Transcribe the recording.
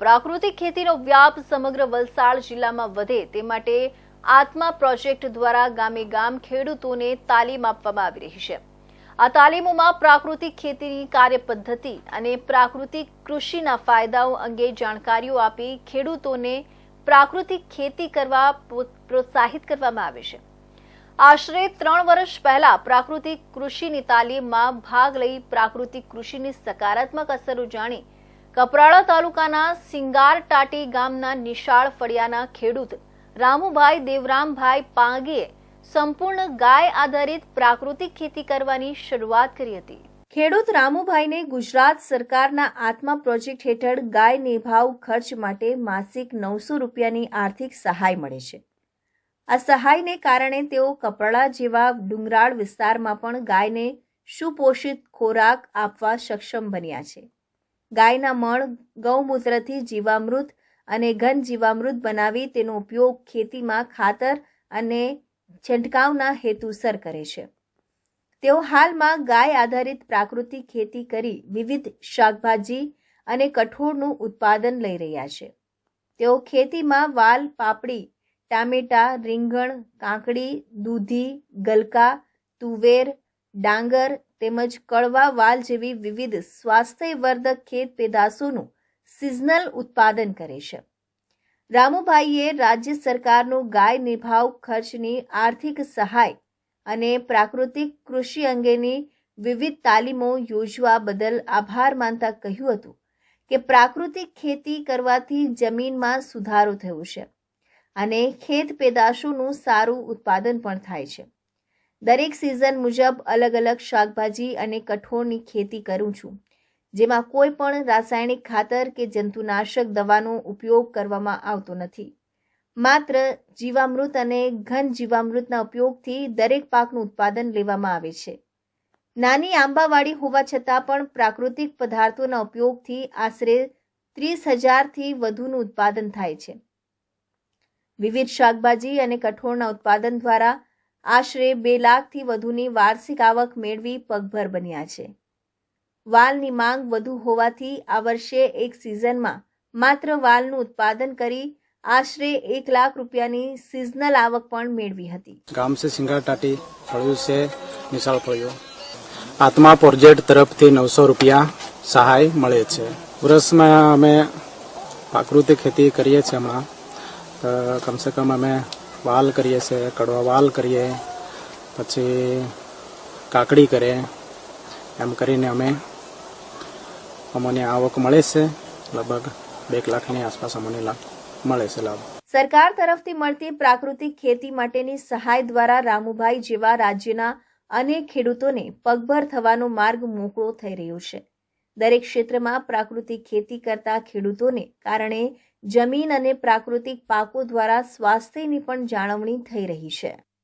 પ્રાકૃતિક ખેતીનો વ્યાપ સમગ્ર વલસાડ જિલ્લામાં વધે તે માટે આત્મા પ્રોજેક્ટ દ્વારા ગામે ગામ ખેડૂતોને તાલીમ આપવામાં આવી રહી છે. આ તાલીમોમાં પ્રાકૃતિક ખેતીની કાર્યપદ્ધતિ અને પ્રાકૃતિક કૃષિના ફાયદાઓ અંગે જાણકારીઓ આપી ખેડૂતોને પ્રાકૃતિક ખેતી કરવા પ્રોત્સાહિત કરવામાં આવે છે. આશરે ત્રણ વર્ષ પહેલા પ્રાકૃતિક કૃષિની તાલીમમાં ભાગ લઈ પ્રાકૃતિક કૃષિની સકારાત્મક અસરો જાણી કપરાળા તાલુકાના સિંગાર ટાટી ગામના નિશાળ ફળિયાના ખેડૂત રામુભાઈ દેવરામભાઈ પાંગીએ સંપૂર્ણ ગાય આધારિત પ્રાકૃતિક ખેતી કરવાની શરૂઆત કરી હતી. ખેડૂત રામુભાઈને ગુજરાત સરકારના આત્મા પ્રોજેક્ટ હેઠળ ગાય નિભાવ ખર્ચ માટે માસિક નવસો રૂપિયાની આર્થિક સહાય મળે છે. આ સહાયને કારણે તેઓ કપરાળા જેવા ડુંગરાળ વિસ્તારમાં પણ ગાયને સુપોષિત ખોરાક આપવા સક્ષમ બન્યા છે. ગાયના મળ ગૌમૂત્રથી જીવામૃત અને ઘન જીવામૃત બનાવી તેનો ઉપયોગ ખેતીમાં ખાતર અને છંટકાવના હેતુસર કરે છે. તેઓ હાલમાં ગાય આધારિત પ્રાકૃતિક ખેતી કરી વિવિધ શાકભાજી અને કઠોળનું ઉત્પાદન લઈ રહ્યા છે. તેઓ ખેતીમાં વાલ, પાપડી, ટામેટા, રીંગણ, કાંકડી, દૂધી, ગલકા, તુવેર, ડાંગર તેમજ કડવા વાલ જેવી વિવિધ સ્વાસ્થ્યવર્ધક ખેત પેદાશોનું સિઝનલ ઉત્પાદન કરે છે. રામુભાઈએ રાજ્ય સરકારનું ગાય નિભાવ ખર્ચની આર્થિક સહાય અને પ્રાકૃતિક કૃષિ અંગેની વિવિધ તાલીમો યોજવા બદલ આભાર માનતા કહ્યું હતું કે પ્રાકૃતિક ખેતી કરવાથી જમીનમાં સુધારો થયો છે અને ખેત પેદાશોનું સારું ઉત્પાદન પણ થાય છે. દરેક સિઝન મુજબ અલગ અલગ શાકભાજી અને કઠોળની ખેતી કરું છું. જેમાં કોઈ પણ રાસાયણિક ખાતર કે જંતુનાશક દવાનો ઉપયોગ કરવામાં આવતો નથી. માત્ર જીવામૃત અને ઘન જીવામૃતના ઉપયોગથી દરેક પાકનું ઉત્પાદન લેવામાં આવે છે. નાની આંબાવાડી હોવા છતાં પણ પ્રાકૃતિક પદાર્થોના ઉપયોગથી આશરે ત્રીસ હજારથી વધુનું ઉત્પાદન થાય છે. વિવિધ શાકભાજી અને કઠોળના ઉત્પાદન દ્વારા આશરે બે લાખથી વધુની વાર્ષિક આવક મેળવી પગભર બન્યા છે. વાલની માંગ વધુ હોવાથી આ વર્ષે એક સિઝનમાં માત્ર વાલનું ઉત્પાદન કરી આશરે એક લાખ રૂપિયાની સિઝનલ આવક પણ મેળવી હતી. ગામ છે સિંગાર ટાટી ફળિયું છે નિશાળ ફળિયું. આત્મા પ્રોજેક્ટ તરફથી નવસો રૂપિયા સહાય મળે છે. વર્ષમાં અમે પ્રાકૃતિક ખેતી કરીએ છીએ હમણાં. કમસે કમ અમે વાલ કરીએ છીએ કડવા વાલ કરીએ, પછી કાકડી કરીએ. એમ કરીને અમે અમને આવક મળે છે, લગભગ બે લાખની આસપાસ અમને લાભ મળે છે લાભ. સરકાર તરફથી મળતી પ્રાકૃતિક ખેતી માટેની સહાય દ્વારા રામુભાઈ જેવા રાજ્યના અનેક ખેડૂતોને પગભર થવાનો માર્ગ મોકળો થઈ રહ્યો છે. દરેક ક્ષેત્રમાં પ્રાકૃતિક ખેતી કરતા ખેડૂતોને કારણે જમીન અને પ્રાકૃતિક પાકો દ્વારા સ્વાસ્થ્યની પણ જાળવણી થઈ રહી છે.